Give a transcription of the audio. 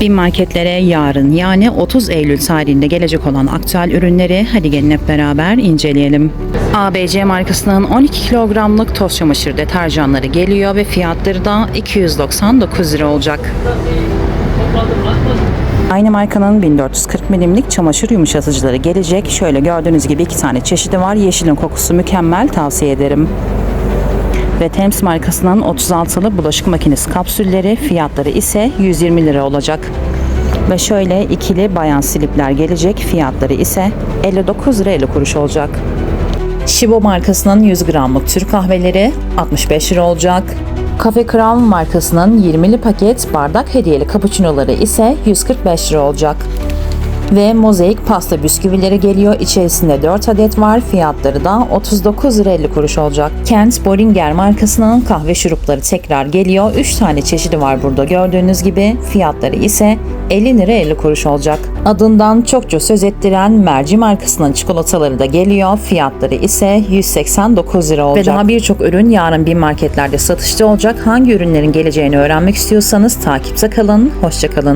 Bin marketlere yarın yani 30 Eylül tarihinde gelecek olan aktüel ürünleri hadi gelin hep beraber inceleyelim. ABC markasının 12 kilogramlık toz çamaşır deterjanları geliyor ve fiyatları da 299 lira olacak. Aynı markanın 1440 milimlik çamaşır yumuşatıcıları gelecek. Şöyle gördüğünüz gibi iki tane çeşidi var. Yeşilin kokusu mükemmel tavsiye ederim. Ve Thames markasının 36'lı bulaşık makinesi kapsülleri fiyatları ise 120 lira olacak. Ve şöyle ikili bayan silipler gelecek fiyatları ise 59 lira 50 kuruş olacak. Shibo markasının 100 gramlık Türk kahveleri 65 lira olacak. Cafe Crown markasının 20'li paket bardak hediyeli cappuccinoları ise 145 lira olacak. Ve mozaik pasta bisküvileri geliyor. İçerisinde 4 adet var. Fiyatları da 39 lira 50 kuruş olacak. Kent Boringer markasının kahve şurupları tekrar geliyor. 3 tane çeşidi var burada gördüğünüz gibi. Fiyatları ise 50 lira 50 kuruş olacak. Adından çokça söz ettiren Merci markasının çikolataları da geliyor. Fiyatları ise 189 lira olacak. Ve daha birçok ürün yarın bir marketlerde satışta olacak. Hangi ürünlerin geleceğini öğrenmek istiyorsanız takipte kalın. Hoşçakalın.